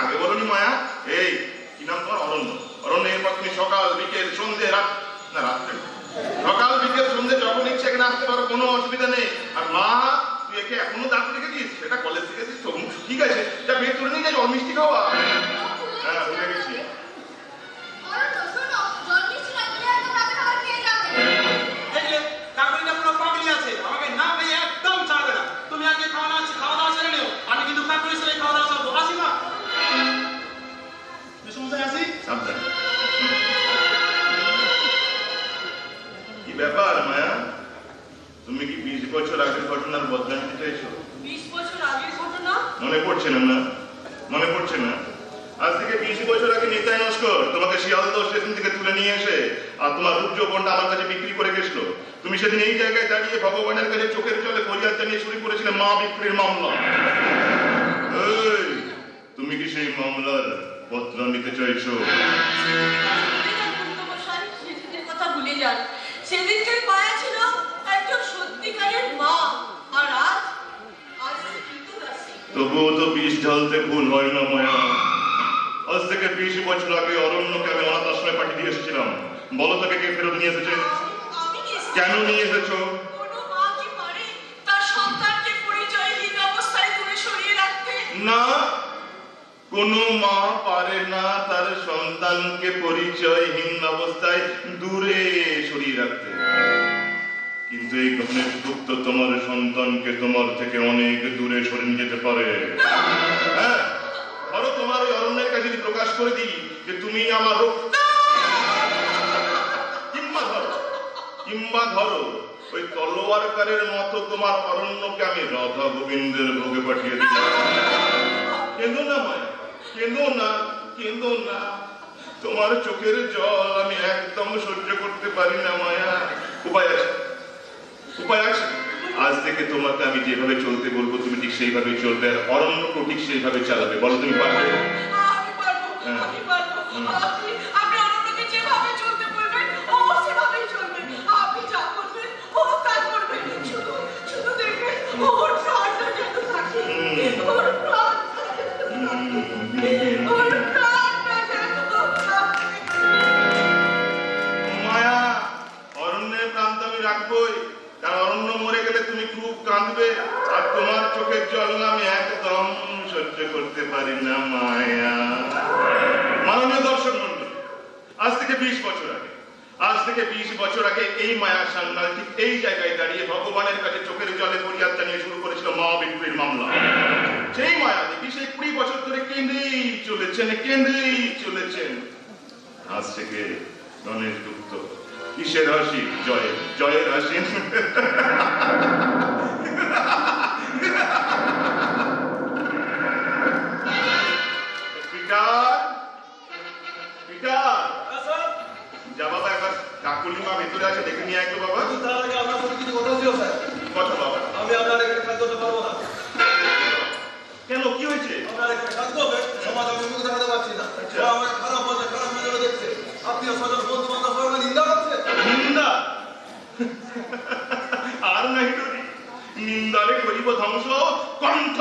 আগে বলনি মায়া, এই, কি নাম তোমার? অরণ্য। অরণ্য এরপর তুমি সকাল বিকেল সন্ধে রাত না, রাত্রে। সকাল বিকেল সন্ধে যখন ইচ্ছে এখানে আসতে পারো, কোনো অসুবিধা নেই। আর মা, তুই একে এখনও দাঁত রেখে দিস সেটা কলেজ থেকে দিস ঠিক আছে, যা বের করে নিয়ে যাই জল মিষ্টি খাওয়া। ব্যাপার মায়া? তুমি কি বিশ বছর আগের ঘটনার বিশ বছর আগের ঘটনা? মনে পড়ছে না না মনে পড়ছে না? আজ থেকে বিশ বছর আগে নিতাই নস্কর তোমাকে শিয়ালদহ স্টেশন থেকে তুলে নিয়ে এসে আর তোমার রূপজ বোনটা আমার কাছে বিক্রি করে গেছিল। তুমি সেদিন এই জায়গায় দাঁড়িয়ে ভগবানের কাছে চোখের জলে ফরিয়াদ জানিয়ে শুরু করেছিলে মা বিক্রির মামলা। তুমি কি সেই মামলার পত্র নিতে চাইছো? মশাই সেদিনের কথা ভুলে যান সেদিনকার মায়া ছিল একজন সত্যিকারের মা আর আজ আজ কিন্তু দাসী তবুও তো বিষ ঢালতে ভুল হয় না মায়া। আজ থেকে বিশ বছর আগে অরণ্যকে আমি অনাথ আশ্রমে পাঠিয়ে দিয়ে এসেছিলাম। বলো তাকে কে ফেরত নিয়ে এসেছে? কেন নিয়ে এসেছ? না কোনো মা পারে না তার সন্তানকে পরিচয়হীন অবস্থায় দূরে সরিয়ে রাখতে। এই গণেশ গুপ্ত তোমার সন্তানকে তোমার থেকে অনেক দূরে সরিয়ে যেতে পারে। হ্যাঁ? ধরো তোমার ওই অরণ্যের কাছে যদি প্রকাশ করে দিই যে তুমি আমার কিংবা ধরো কিংবা ধরো, ওই তলোয়ারকারের মতো তোমার অরণ্যকে আমি রাধা গোবিন্দের ভোগে পাঠিয়ে দিই কেঁদো না মায়া, কেঁদো না কেঁদো না। তোমার চোখের জল আমি একদম সহ্য করতে পারি না মায়া। উপায় আছে? উপায় আছে? আজ থেকে তোমাকে আমি যেভাবে চলতে বলব তুমি ঠিক সেইভাবে চলবে আর অরণ্যকেও ঠিক সেইভাবে চালাবে। বলো তুমি পারবে? আমি কাঁদবে আর তোমার চোখের জল আমি একদম সহ্য করতে পারি না, মায়া। মাননীয় দর্শক মন্ডলী আজ থেকে বিশ বছর আগে, আজ থেকে বিশ বছর আগে এই মায়া সান্যাল ঠিক এই জায়গায় দাঁড়িয়ে ভগবানের কাছে চোখের জলে ফরিয়াদ জানিয়ে শুরু করেছিল মা বিক্রির মামলা। সেই মায়া দেবী সেই কুড়ি বছর ধরে কেঁদেই চলেছেন কেঁদেই চলেছেন। আজ থেকে গণেশ গুপ্ত, কিসের হাসি? জয় জয়ের হাসি। দেখছে আত্মীয় স্বজন বন্ধু বান্ধব সবাই আমাকে নিন্দা করছে নিন্দা আর নাহি ডরি নিন্দারে করিব ধ্বংস কণ্ঠ